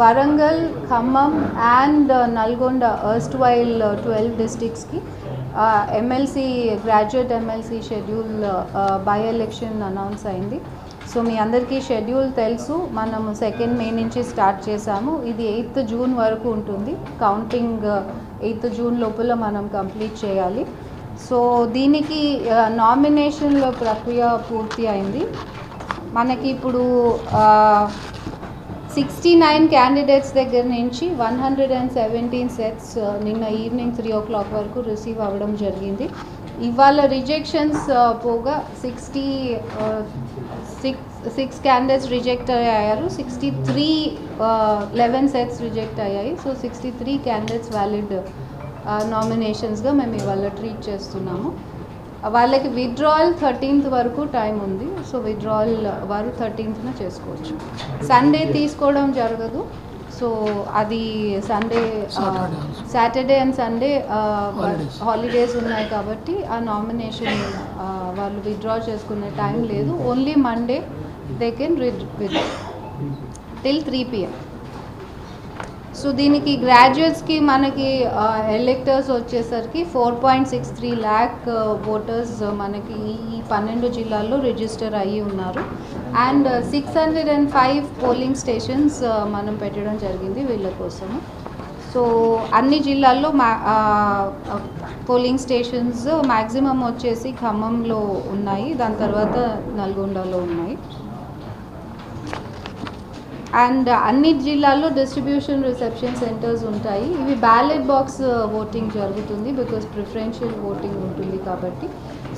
Warangal Khammam and uh, Nalgonda erstwhile twelve డిస్టిక్స్కి MLC graduate MLC schedule by election announce అయింది. So మీ అందరికీ schedule తెలుసు. మనము second మే నుంచి స్టార్ట్ చేసాము ఇది ఎయిత్ జూన్ వరకు ఉంటుంది. కౌంటింగ్ ఎయిత్ జూన్ లోపల మనం కంప్లీట్ చేయాలి. సో దీనికి uh, నామినేషన్ల ప్రక్రియ పూర్తి అయింది. మనకి ఇప్పుడు uh, సిక్స్టీ నైన్ క్యాండిడేట్స్ దగ్గర నుంచి one hundred and seventeen sets uh, నిన్న ఈవినింగ్ త్రీ ఓ క్లాక్ వరకు రిసీవ్ అవ్వడం జరిగింది. ఇవాళ రిజెక్షన్స్ uh, పోగా sixty six six candidates reject అయ్యారు. Sixty three eleven sets reject అయ్యాయి. So sixty three candidates valid నామినేషన్స్గా మేము ఇవాళ ట్రీట్ చేస్తున్నాము. వాళ్ళకి విత్డ్రాయల్ థర్టీన్త్ వరకు టైం ఉంది. సో విత్డ్రాయల్ వారు థర్టీన్త్న చేసుకోవచ్చు. సండే తీసుకోవడం జరగదు. సో అది Sunday Saturday and Sunday. Holidays ఉన్నాయి కాబట్టి ఆ నామినేషన్ వాళ్ళు విత్డ్రా చేసుకునే టైం లేదు. Only Monday they can with till three PM so దీనికి గ్రాడ్యుయేట్స్కి మనకి ఎలెక్టర్స్ వచ్చేసరికి four point six three lakh voters మనకి ఈ పన్నెండు జిల్లాల్లో రిజిస్టర్ అయ్యి ఉన్నారు. And six hundred and five polling stations మనం పెట్టడం జరిగింది వీళ్ళ కోసము. సో అన్ని జిల్లాల్లో మా పోలింగ్ స్టేషన్స్ మ్యాక్సిమం వచ్చేసి ఖమ్మంలో ఉన్నాయి. దాని తర్వాత నల్గొండలో ఉన్నాయి. అండ్ అన్ని జిల్లాల్లో డిస్ట్రిబ్యూషన్ రిసెప్షన్ సెంటర్స్ ఉంటాయి. ఇవి బ్యాలెట్ బాక్స్ ఓటింగ్ జరుగుతుంది బికాస్ ప్రిఫరెన్షియల్ ఓటింగ్ ఉంటుంది కాబట్టి.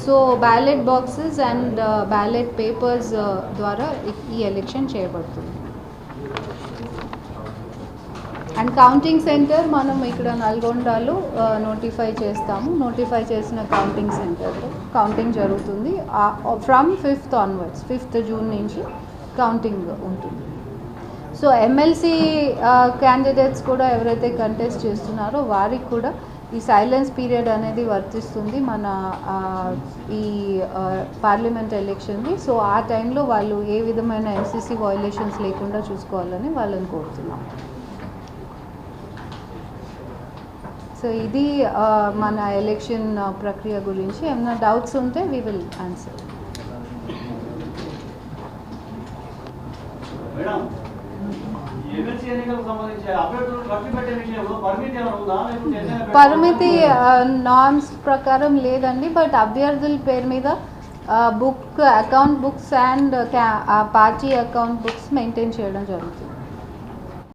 So ballot boxes and ballot papers ద్వారా ఈ- ఎలక్షన్ చేయబడుతుంది. అండ్ కౌంటింగ్ సెంటర్ మనం ఇక్కడ నల్గొండలో నోటిఫై చేస్తాము. నోటిఫై చేసిన కౌంటింగ్ సెంటర్లో కౌంటింగ్ జరుగుతుంది. From fifth onwards fifth June నుంచి కౌంటింగ్ ఉంటుంది. సో ఎమ్మెల్సీ క్యాండిడేట్స్ కూడా ఎవరైతే కంటెస్ట్ చేస్తున్నారో వారికి కూడా ఈ సైలెన్స్ పీరియడ్ అనేది వర్తిస్తుంది మన ఈ పార్లమెంట్ ఎలక్షన్ది సో ఆ టైంలో వాళ్ళు ఏ విధమైన ఎంసీసీ వయలేషన్స్ లేకుండా చూసుకోవాలని వాళ్ళని కోరుతున్నాం. సో ఇది మన ఎలక్షన్ ప్రక్రియ గురించి. ఏమైనా డౌట్స్ ఉంటే వీ విల్ ఆన్సర్ పరిమితి నామ్స్ నార్మ్స్ ప్రకారం లేదండి బట్ అభ్యర్థుల పేరు మీద book account books and party account books maintain చేయడం జరుగుతుంది.